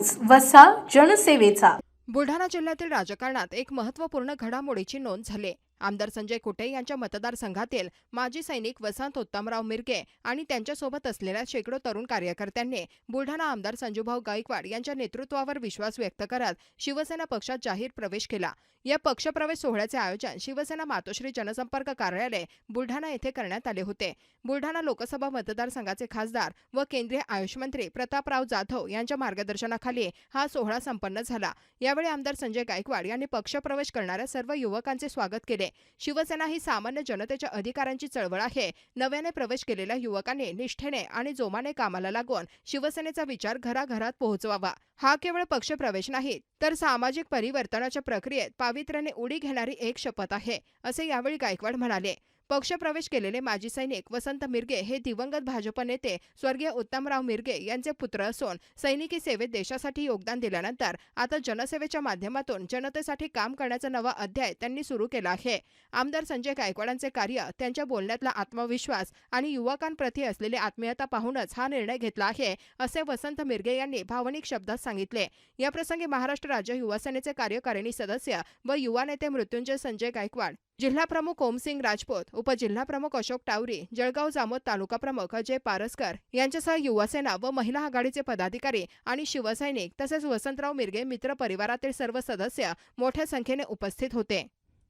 News वसा जनसेवेचा. बुलढाणा जिल्ह्यातील राजकारणात एक महत्त्वपूर्ण घडामोडीची नोंद झाली. आमदार संजय कुटे यांच्या मतदारसंघातील माजी सैनिक वसंत उत्तमराव मिरगे आणि त्यांच्यासोबत असलेल्या शेकडो तरुण कार्यकर्त्यांनी बुलढाणा आमदार संजूभाऊ गायकवाड यांच्या नेतृत्वावर विश्वास व्यक्त करत शिवसेना पक्षात जाहीर प्रवेश केला. या पक्षप्रवेश सोहळ्याचे आयोजन शिवसेना मातोश्री जनसंपर्क कार्यालय बुलढाणा येथे करण्यात आले होते. बुलढाणा लोकसभा मतदारसंघाचे खासदार व केंद्रीय आयुष मंत्री प्रतापराव जाधव यांच्या मार्गदर्शनाखाली हा सोहळा संपन्न झाला. यावेळी आमदार संजय गायकवाड यांनी पक्षप्रवेश करणाऱ्या सर्व युवकांचे स्वागत केले. शिवसेना ही सामान्य जनतेच्या अधिकारांची चळवळ आहे. नव्याने प्रवेश केलेल्या युवकांनी निष्ठेने आणि जोमाने कामाला लागून शिवसेनेचा विचार घराघरात पोहोचवावा. हा केवळ पक्षप्रवेश नाही तर सामाजिक परिवर्तनाच्या प्रक्रियेत पावित्र्याने उडी घेणारी एक शपथ आहे असे यावेळी गायकवाड म्हणाले. पक्षप्रवेश केलेले माजी सैनिक वसंत मिरगे हे दिवंगत भाजप नेते स्वर्गीय उत्तमराव मिरगे यांचे पुत्र असून सैनिकी सेवेत देशासाठी योगदान दिल्यानंतर आता जनसेवेच्या माध्यमातून जनतेसाठी काम करण्याचा नवा अध्याय त्यांनी सुरू केला आहे. आमदार संजय गायकवाडांचे कार्य त्यांच्या बोलण्यातला आत्मविश्वास आणि युवकांप्रती असलेली आत्मीयता पाहूनच हा निर्णय घेतला आहे असे वसंत मिरगे यांनी भावनिक शब्दात सांगितले. याप्रसंगी महाराष्ट्र राज्य युवा सेनेचे कार्यकारिणी सदस्य व युवा नेते मृत्युंजय संजय गायकवाड जिल्हा प्रमुख ओमसिंग राजपूत उपजिल्हा प्रमुख अशोक टावरी जळगाव जामोद तालुका प्रमुख अजय पारसकर यांच्यासह युवासेना व महिला आघाडीचे पदाधिकारी आणि शिवसैनिक तसेच वसंतराव मिरगे मित्र परिवारातील सर्व सदस्य मोठ्या संख्येने उपस्थित होते.